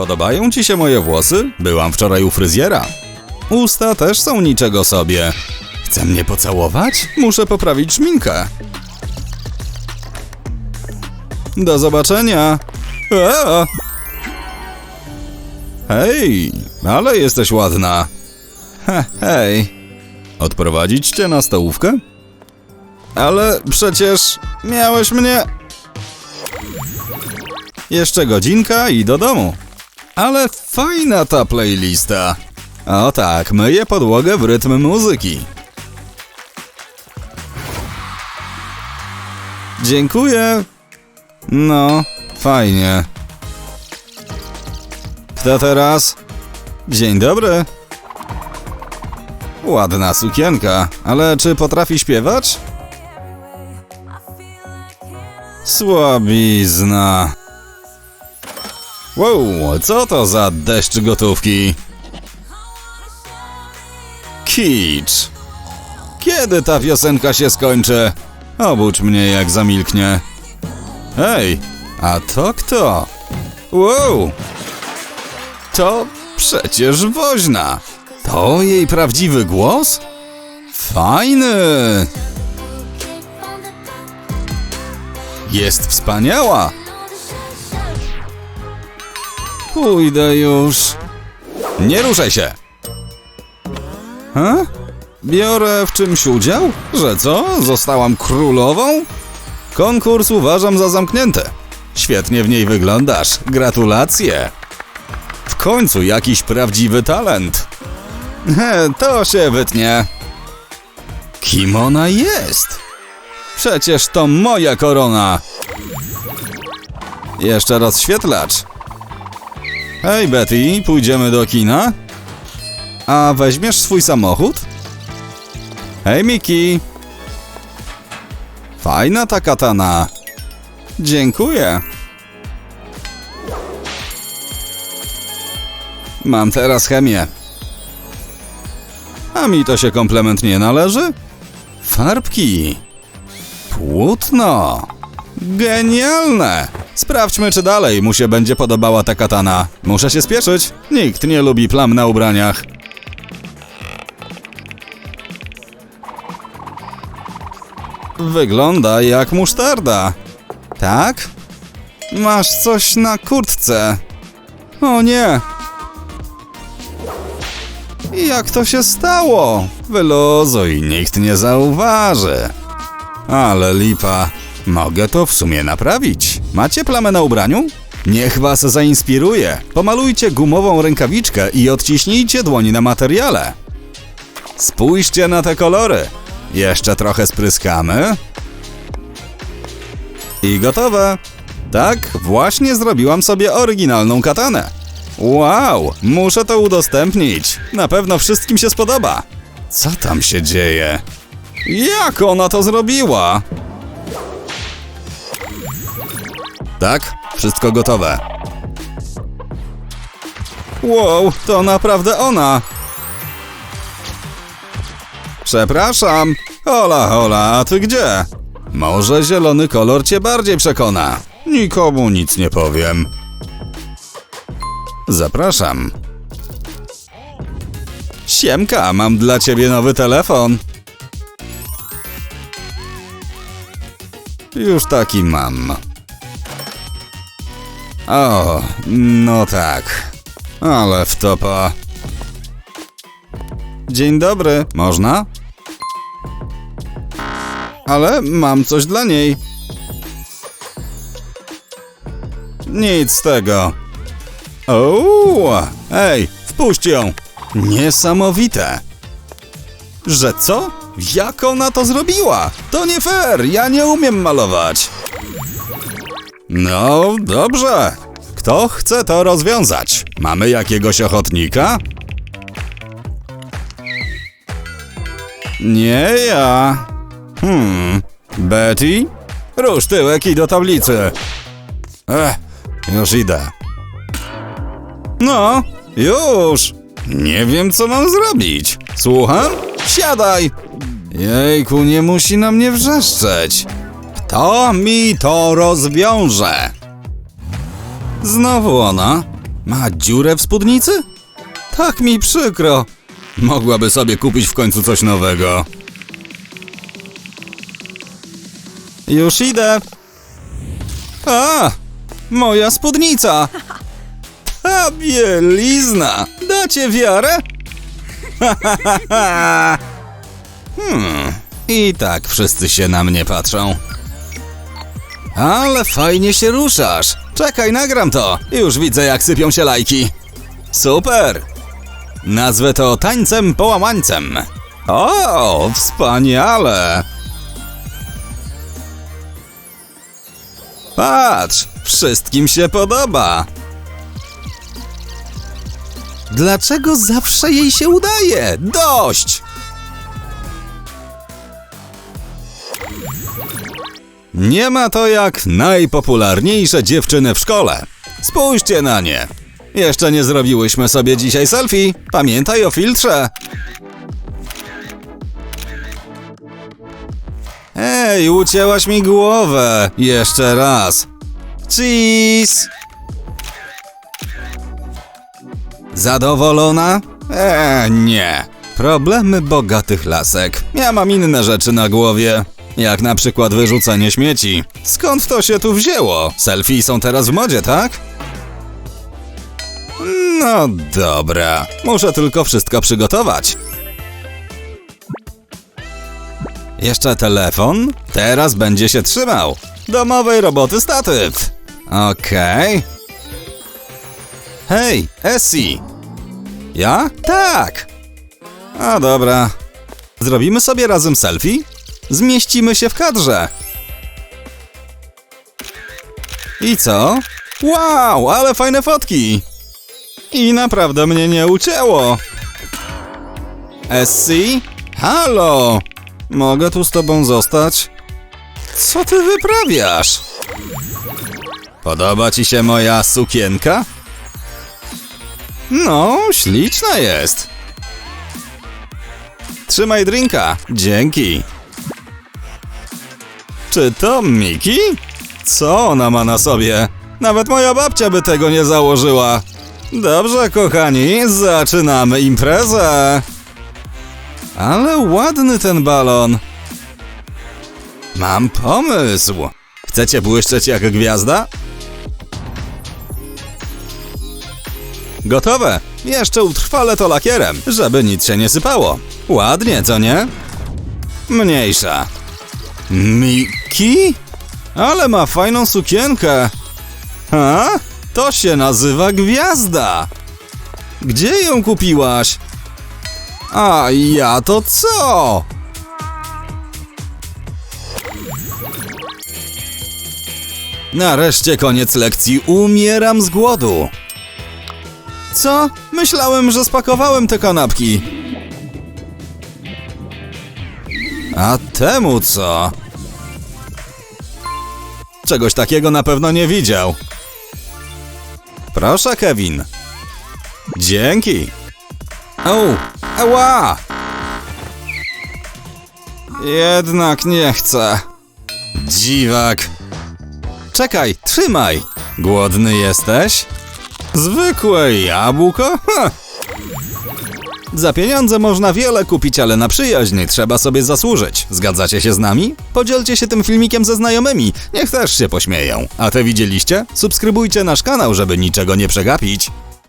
Podobają ci się moje włosy? Byłam wczoraj u fryzjera. Usta też są niczego sobie. Chce mnie pocałować? Muszę poprawić szminkę. Do zobaczenia. Eee. Hej, ale jesteś ładna. He, hej. Odprowadzić cię na stołówkę? Ale przecież miałeś mnie. Jeszcze godzinka i do domu. Ale fajna ta playlista. O tak, myję podłogę w rytm muzyki. Dziękuję. No, fajnie. Kto teraz? Dzień dobry. Ładna sukienka, ale czy potrafi śpiewać? Słabizna. Wow, co to za deszcz gotówki? Kicz. Kiedy ta piosenka się skończy? Obudź mnie jak zamilknie. Hej, a to kto? Wow! To przecież woźna. To jej prawdziwy głos? Fajny! Jest wspaniała! Pójdę już. Nie ruszaj się! Ha? Biorę w czymś udział? Że co? Zostałam królową? Konkurs uważam za zamknięty. Świetnie w niej wyglądasz. Gratulacje. W końcu jakiś prawdziwy talent. He, to się wytnie. Kim ona jest? Przecież to moja korona. Jeszcze rozświetlacz. Hej Betty, pójdziemy do kina? A weźmiesz swój samochód? Hej Miki. Fajna ta katana. Dziękuję. Mam teraz chemię. A mi to się komplement nie należy? Farbki. Płótno. Genialne! Sprawdźmy, czy dalej mu się będzie podobała ta katana. Muszę się spieszyć. Nikt nie lubi plam na ubraniach. Wygląda jak musztarda. Tak? Masz coś na kurtce. O nie! Jak to się stało? Wyluzuj, nikt nie zauważy. Ale lipa. Mogę to w sumie naprawić. Macie plamę na ubraniu? Niech was zainspiruje. Pomalujcie gumową rękawiczkę i odciśnijcie dłoń na materiale. Spójrzcie na te kolory. Jeszcze trochę spryskamy. I gotowe. Tak, właśnie zrobiłam sobie oryginalną katanę. Wow, muszę to udostępnić. Na pewno wszystkim się spodoba. Co tam się dzieje? Jak ona to zrobiła? Tak, wszystko gotowe. Wow, to naprawdę ona. Przepraszam. Hola, hola, a ty gdzie? Może zielony kolor cię bardziej przekona. Nikomu nic nie powiem. Zapraszam. Siemka, mam dla ciebie nowy telefon. Już taki mam. O, no tak. Ale wtopa. Dzień dobry, można? Ale mam coś dla niej. Nic z tego. O, ej, wpuść ją. Niesamowite. Że co? Jak ona to zrobiła? To nie fair, ja nie umiem malować. No, dobrze. Kto chce to rozwiązać? Mamy jakiegoś ochotnika? Nie ja. Hmm. Betty? Rusz tyłek i do tablicy. Ech, już idę. No, już. Nie wiem, co mam zrobić. Słucham? Siadaj. Jejku, nie musi na mnie wrzeszczeć. Kto mi to rozwiąże? Znowu ona. Ma dziurę w spódnicy? Tak mi przykro. Mogłaby sobie kupić w końcu coś nowego. Już idę. A, moja spódnica. Ta bielizna. Dacie wiarę? hmm, i tak wszyscy się na mnie patrzą. Ale fajnie się ruszasz. Czekaj, nagram to. Już widzę, jak sypią się lajki. Super! Nazwę to tańcem połamańcem. O, wspaniale! Patrz, wszystkim się podoba. Dlaczego zawsze jej się udaje? Dość! Nie ma to jak najpopularniejsze dziewczyny w szkole. Spójrzcie na nie. Jeszcze nie zrobiłyśmy sobie dzisiaj selfie. Pamiętaj o filtrze. Ej, ucięłaś mi głowę. Jeszcze raz. Cheese. Zadowolona? Eee, nie. Problemy bogatych lasek. Ja mam inne rzeczy na głowie. Jak na przykład wyrzucanie śmieci. Skąd to się tu wzięło? Selfie są teraz w modzie, tak? No dobra. Muszę tylko wszystko przygotować. Jeszcze telefon? Teraz będzie się trzymał. Domowej roboty statyw. Okej. Hej, Essie. Ja? Tak. A dobra. Zrobimy sobie razem selfie? Zmieścimy się w kadrze. I co? Wow, ale fajne fotki. I naprawdę mnie nie ucięło. Essie? Halo! Mogę tu z tobą zostać? Co ty wyprawiasz? Podoba ci się moja sukienka? No, śliczna jest. Trzymaj drinka. Dzięki. Czy to Miki? Co ona ma na sobie? Nawet moja babcia by tego nie założyła. Dobrze, kochani, zaczynamy imprezę. Ale ładny ten balon. Mam pomysł. Chcecie błyszczeć jak gwiazda? Gotowe. Jeszcze utrwalę to lakierem, żeby nic się nie sypało. Ładnie, co nie? Mniejsza. Miki? Ale ma fajną sukienkę. Ha? To się nazywa gwiazda. Gdzie ją kupiłaś? A ja to co? Nareszcie koniec lekcji. Umieram z głodu. Co? Myślałem, że spakowałem te kanapki. A temu co? Czegoś takiego na pewno nie widział. Proszę, Kevin. Dzięki. O, ała! Jednak nie chcę. Dziwak. Czekaj, trzymaj. Głodny jesteś? Zwykłe jabłko? Ha. Za pieniądze można wiele kupić, ale na przyjaźń trzeba sobie zasłużyć. Zgadzacie się z nami? Podzielcie się tym filmikiem ze znajomymi, niech też się pośmieją. A te widzieliście? Subskrybujcie nasz kanał, żeby niczego nie przegapić.